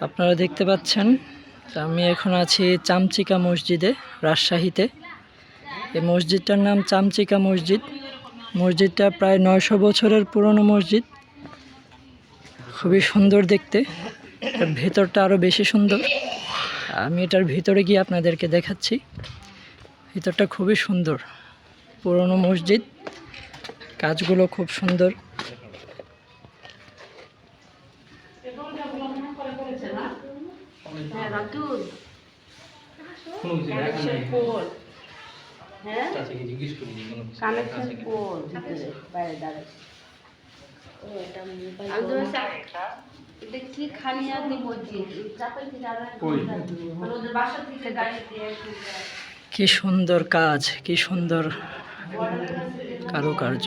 আপনারা দেখতে পাচ্ছেন আমি এখন আছি চামচিকা মসজিদে, রাজশাহীতে। এই মসজিদটার নাম চামচিকা মসজিদ। মসজিদটা প্রায় নয়শো বছরের পুরনো মসজিদ। খুবই সুন্দর দেখতে। ভেতরটা আরও বেশি সুন্দর। আমি এটার ভিতরে গিয়ে আপনাদেরকে দেখাচ্ছি। ভিতরটা খুবই সুন্দর। পুরনো মসজিদ। কাজগুলো খুব সুন্দর। কি মানে বাসা থেকে সুন্দর কাজ কি সুন্দর কারুকার্য।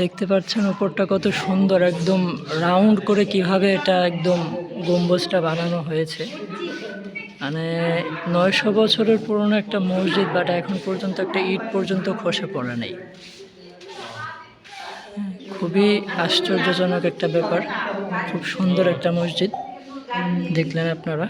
দেখতে পাচ্ছেন ওপরটা কত সুন্দর, একদম রাউন্ড করে কীভাবে এটা একদম গম্বুজটা বানানো হয়েছে। মানে নয়শো বছরের পুরনো একটা মসজিদ বাট এখন পর্যন্ত একটা ইট পর্যন্ত খসে পড়ে নেই। খুবই আশ্চর্যজনক একটা ব্যাপার, খুব সুন্দর একটা মসজিদ, দেখলেন আপনারা।